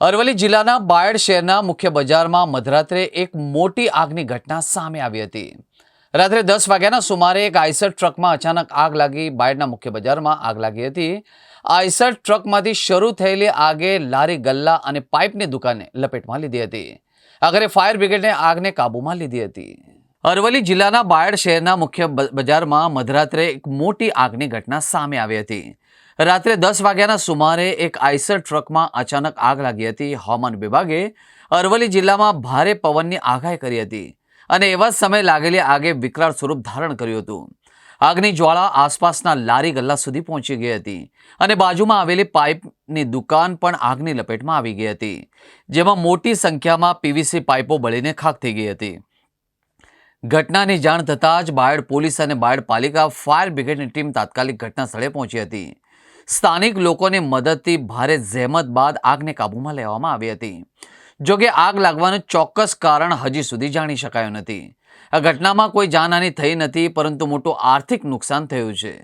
અરવલ્લી જિલ્લાના બાયડ શહેરના મુખ્ય બજારમાં મધરાત્રે એક મોટી આગની ઘટના સામે આવી હતી. રાત્રે દસ વાગ્યાના સુમારે એક આઈસર ટ્રકમાં અચાનક આગ લાગી, બાયડના મુખ્ય બજારમાં આગ લાગી હતી. આઈસર ટ્રકમાંથી શરૂ થયેલી આગે લારી, ગલ્લા અને પાઇપની દુકાને લપેટમાં લીધી હતી. આખરે ફાયર બ્રિગેડને આગને કાબૂમાં લીધી હતી. અરવલ્લી જિલ્લાના બાયડ શહેરના મુખ્ય બજારમાં મધરાત્રે એક મોટી આગની ઘટના સામે આવી હતી. રાત્રે દસ વાગ્યાના સુમારે એક આઈસર ટ્રકમાં અચાનક આગ લાગી હતી. હવામાન વિભાગે અરવલ્લી જિલ્લામાં ભારે પવનની આગાહી કરી હતી અને એવા સમય લાગેલી આગે વિકરાળ સ્વરૂપ ધારણ કર્યું હતું. આગની જ્વાળા આસપાસના લારી ગલ્લા સુધી પહોંચી ગઈ હતી અને બાજુમાં આવેલી પાઇપની દુકાન પણ આગની લપેટમાં આવી ગઈ હતી, જેમાં મોટી સંખ્યામાં પીવીસી પાઇપો બળીને ખાક થઈ ગઈ હતી. ઘટનાની જાણ થતાં જ બાયડ પોલીસ અને બાયડ પાલિકા ફાયર બ્રિગેડની ટીમ તાત્કાલિક ઘટના સ્થળે પહોંચી હતી. સ્થાનિક લોકોની મદદથી ભારે જહેમત બાદ આગને કાબૂમાં લેવામાં આવી હતી. જોકે આગ લાગવાનું ચોક્કસ કારણ હજી સુધી જાણી શકાયું નથી. આ ઘટનામાં કોઈ જાનહાની થઈ નથી, પરંતુ મોટું આર્થિક નુકસાન થયું છે.